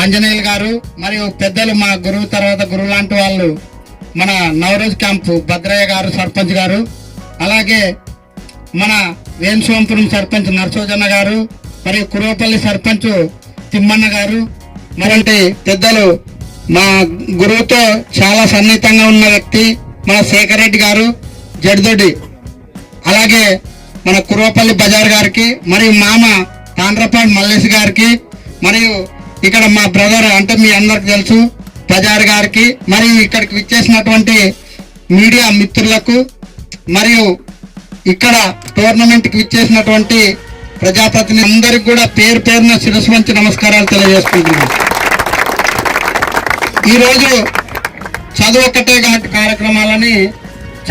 ఆంజనేయులు గారు మరియు పెద్దలు మా గురువు తర్వాత గురువు లాంటి వాళ్ళు మన నవరోజ్ క్యాంపు భద్రయ్య గారు సర్పంచ్ గారు అలాగే మన వేణుస్వాంపురం సర్పంచ్ నరసోజన్న గారు మరియు కురవపల్లి సర్పంచ్ తిమ్మన్న గారు. మరంటి పెద్దలు మా గురువుతో చాలా సన్నిహితంగా ఉన్న వ్యక్తి మన శేఖర్ రెడ్డి గారు జడ్దొడ్డి. అలాగే మన కురవపల్లి బజార్ గారికి మరియు మామ తాండ్రపాడు మల్లేష్ గారికి మరియు ఇక్కడ మా బ్రదర్ అంటే మీ అందరికి తెలుసు బజార్ గారికి మరియు ఇక్కడికి విచ్చేసినటువంటి మీడియా మిత్రులకు మరియు ఇక్కడ టోర్నమెంట్కి విచ్చేసినటువంటి ప్రజాప్రతినిధి అందరికి కూడా పేరు పేరున శిరస్సు వంచి నమస్కారాలు తెలియజేసుకుంటున్నాను ఈరోజు చదువు ఒక్కటే ఘాట్ కార్యక్రమాలని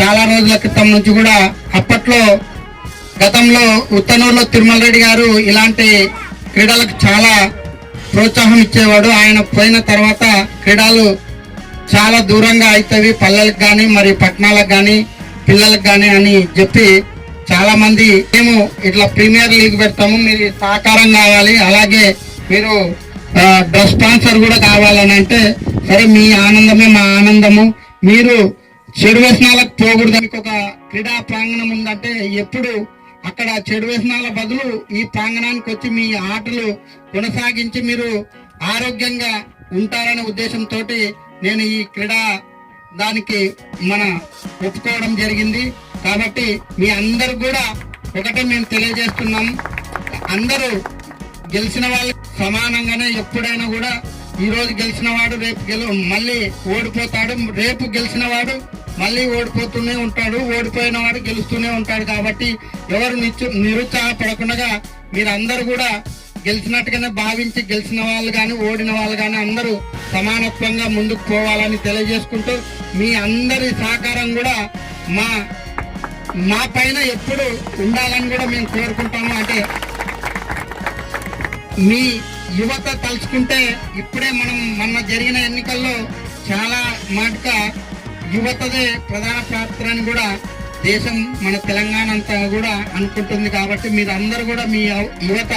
చాలా రోజుల క్రితం నుంచి కూడా అప్పట్లో గతంలో ఉత్తనూరులో తిరుమల రెడ్డి గారు ఇలాంటి క్రీడలకు చాలా ప్రోత్సాహం ఇచ్చేవాడు. ఆయన పోయిన తర్వాత క్రీడలు చాలా దూరంగా అవుతాయి పల్లెలకు కానీ మరి పట్టణాలకు కానీ పిల్లలకు కానీ అని చెప్పి చాలా మంది మేము ఇట్లా ప్రీమియర్ లీగ్ పెడతాము. మీరు సహకారం కావాలి. అలాగే మీరు డ్రెస్ స్పాన్సర్ కూడా కావాలని అంటే సరే మీ ఆనందమే మా ఆనందము. మీరు చెడు వ్యసనాలకు పోకూడదు. ఒక క్రీడా ప్రాంగణం ఉందంటే ఎప్పుడు అక్కడ చెడు వ్యసనాల బదులు ఈ ప్రాంగణానికి వచ్చి మీ ఆటలు కొనసాగించి మీరు ఆరోగ్యంగా ఉంటారనే ఉద్దేశంతో నేను ఈ క్రీడా దానికి మన ఒప్పుకోవడం జరిగింది. కాబట్టి మీ అందరు కూడా ఒకటే మేము తెలియజేస్తున్నాం. అందరూ గెలిచిన వాళ్ళు సమానంగానే ఎప్పుడైనా కూడా ఈ రోజు గెలిచిన వాడు రేపు గెలు మళ్ళీ ఓడిపోతాడు. రేపు గెలిచిన వాడు మళ్ళీ ఓడిపోతూనే ఉంటాడు ఓడిపోయిన వాడు గెలుస్తూనే ఉంటాడు కాబట్టి ఎవరు నిచ్చు నిరుత్సాహపడకుండా మీరందరూ కూడా గెలిచినట్టుగానే భావించి గెలిచిన వాళ్ళు కానీ ఓడిన వాళ్ళు కానీ అందరూ సమానత్వంగా ముందుకు పోవాలని తెలియజేసుకుంటూ మీ అందరి సహకారం కూడా మా మా పైన ఎప్పుడు ఉండాలని కూడా మేము కోరుకుంటాము. అంటే మీ యువత తలుచుకుంటే ఇప్పుడే మనం మొన్న జరిగిన ఎన్నికల్లో చాలా మాటగా యువతదే ప్రధాన పాత్ర అని కూడా దేశం మన తెలంగాణ అంతా కూడా అనుకుంటుంది కాబట్టి మీరు అందరూ కూడా మీ యువత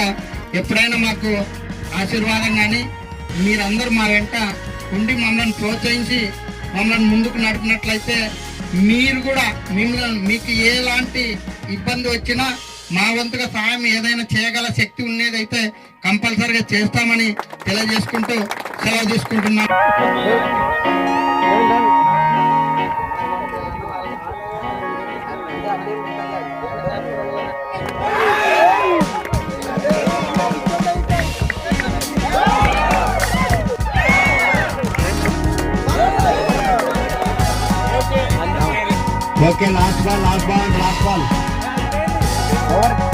ఎప్పుడైనా మాకు ఆశీర్వాదం కానీ మీరందరూ మా వెంట ఉండి మమ్మల్ని ప్రోత్సహించి మమ్మల్ని ముందుకు నడిపినట్లయితే మీరు కూడా మిమ్మల్ని మీకు ఎలాంటి ఇబ్బంది వచ్చినా మా వంతుగా సహాయం ఏదైనా చేయగల శక్తి ఉండేదైతే కంపల్సరిగా చేస్తామని తెలియజేసుకుంటూ సెలవు తీసుకుంటున్నాం. Okay last ball last ball last ball और